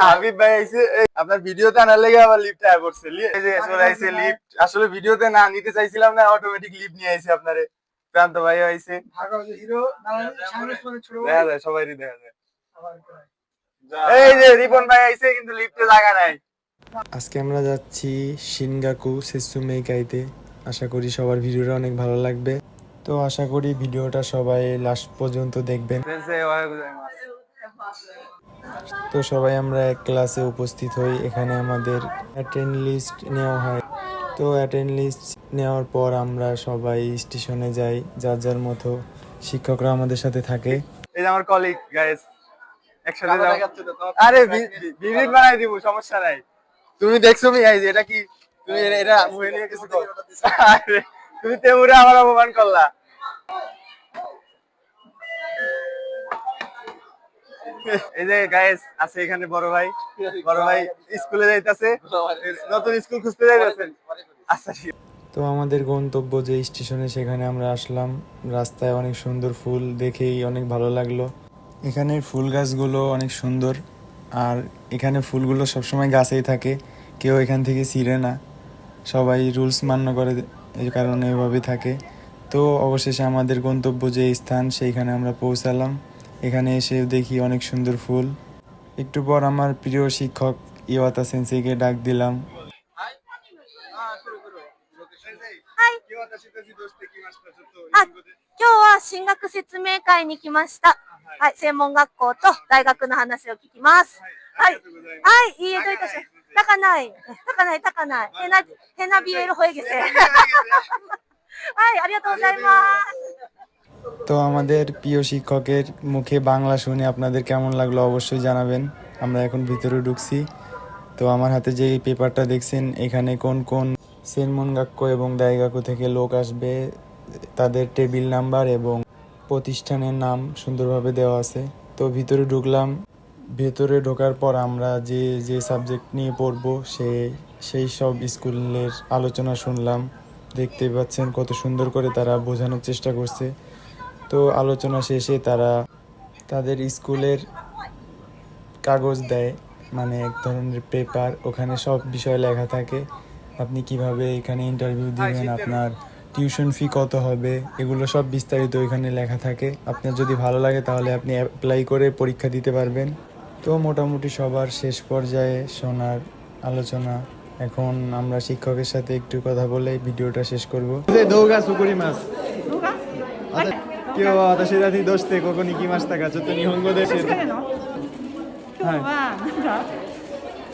হাবিব ভাই আইছে আপনার ভিডিওতে আনার লেগে আবার লিফট আয় পড়ছে লি- এই যে চলে আইছে লিফট আসলে ভিডিওতে না নিতে চাইছিলাম না অটোমেটিক লিফট নিয়ে আইছে আপনারে। প্রান্ত ভাই আইছে। দেখা যায় সবাইরই দেখা যায়। এই যে রিপন ভাই আইছে কিন্তু লিফটে জায়গা নাই। আজকে আমরা যাচ্ছি শিনগাকু সেসুমেইকাইতে আশা করি সবার ভিডিওটা অনেক ভালো লাগবে। তো আশা করি ভিডিওটা সবাই লাস্ট পর্যন্ত দেখবেন। তো সবাই আমরা এক ক্লাসে উপস্থিত হই। এখানে আমাদের অ্যাটেন্ড লিস্ট নেওয়া হয়। তো অ্যাটেন্ড লিস্ট নেওয়ার পর আমরা সবাই স্টেশনে যাই। যার যার মতো শিক্ষকরা আমাদের সাথে থাকে। এই যে আমার কলিগ গাইস একসাথে যাও। আরে ভিডিও বানাই দিব সমস্যা নাই। তুমি দেখছ মি এই যে এটা কি? তুমি এটা- মুখে নিয়ে কিছু কর। তুমি তেমুরে আমার অপমান করলা। এই যে গাইস আছে এখানে বড় ভাই। বড় ভাই স্কুলে যাইতাছে। নতুন স্কুল খুঁজতে যাইতাছেন আচ্ছা তো আমাদের গন্তব্য যে স্টেশনে, সেখানে আমরা আসলাম। রাস্তায় অনেক সুন্দর ফুল দেখেই অনেক ভালো লাগল। এখানে ফুল গাছগুলো অনেক সুন্দর। আর এখানে ফুলগুলো সবসময় গাছেই থাকে। কেউ এখান থেকে ছিঁড়ে না। সবাই রুলস মান্য করে এই কারণে এভাবে থাকে। তো অবশেষে আমাদের গন্তব্য যে স্থান, সেইখানে আমরা পৌঁছালাম। এখানে এসে দেখি অনেক সুন্দর ফুল একটু পর আমার প্রিয় শিক্ষক ইওয়াতা সেন্সেইকে ডাক দিলাম はいあ今日は進学説明会に来ましたはい専門学校と大学の話を聞きますはいはいいいえどういたしまして高ない高ない高ないヘナヘナビエルホエゲセはいありがとうございます তো আমাদের প্রিয় শিক্ষকের মুখে বাংলা শুনে আপনাদের কেমন লাগল অবশ্যই জানাবেন। আমরা এখন ভিতরে ঢুকছি। তো আমার হাতে যে পেপারটা দেখছেন, এখানে কোন কোন সেনমনগাক্য এবং দায়গাক্য থেকে লোক আসবে, তাদের টেবিল নাম্বার এবং প্রতিষ্ঠানের নাম সুন্দরভাবে দেওয়া আছে। তো ভিতরে ঢুকলাম। ভেতরে ঢোকার পর আমরা যে যে সাবজেক্ট নিয়ে পড়ব, সে, সেই সব স্কুলের আলোচনা শুনলাম। দেখতে পাচ্ছেন কত সুন্দর করে তারা বোঝানোর চেষ্টা করছে। তো আলোচনা শেষে তারা তাদের স্কুলের কাগজ দেয় মানে এক ধরনের পেপার ওখানে সব বিষয় লেখা থাকে। আপনি কীভাবে এখানে ইন্টারভিউ দিবেন আপনার টিউশন ফি কত হবে এগুলো সব বিস্তারিত এখানে লেখা থাকে। আপনার যদি ভালো লাগে তাহলে আপনি অ্যাপ্লাই করে পরীক্ষা দিতে পারবেন। তো মোটামুটি সবার শেষ পর্যায়ে শোনার আলোচনা। এখন আমরা শিক্ষকের সাথে একটু কথা বলে ভিডিওটা শেষ করব। 今日は私たちどうしてここに来ましたか？ちょっと日本語で教えて。今日はなんだ？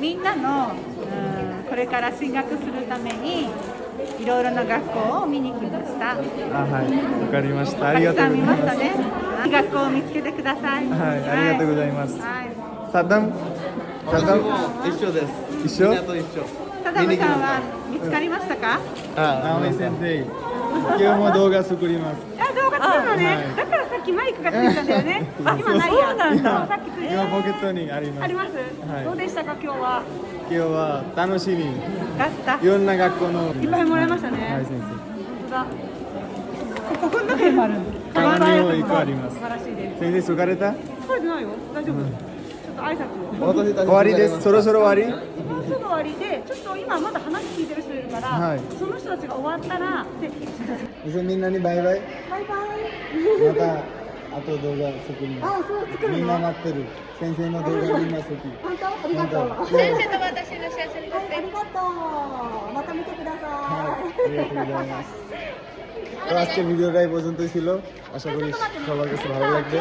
みんなのうんこれから進学するためにいろいろな学校を見に来ました。あはい、わかりました。ありがとうんございます。ましたね。学校を見つけてください。はいありがとうございますはい。サダム？サダム？一緒です。一緒？みんなと一緒。サダムさんは見つかりましたか？あ、直美先生。今日も動画作ります。あ動画作るのね、はいだからさっきマイクがついたんだよね。あ今ないや。今さっきつい今ポケットにあります。あります、はいどうでしたか今日は？今日は楽しみ。だった。いろんな学校の。いっぱいもらいましたねはい、先本当だここの中にもあるんです。鏡も一個あります素晴らしいです。生。先生、疲れた？疲れてないよ。大丈夫。ちょっと挨拶を。終わりです。そろそろ終わり？もうすぐ終わりで、ちょっと今まだ話聞いてる人いるから、はいその人たちが終わったら、で、इसे मीना नानी बाय बाय बाय बाय माता आतो दोगा सुकी मीना मातेरु सेंसेई नो दोगा मीना सुकी सेंसेई तो वाताशी नो शेयर करते अरिगातो माता मिते কুদাসাই তো আজকে ভিডিওটা এই পর্যন্তই ছিল আশা করি সবার কাছে ভালো লাগবে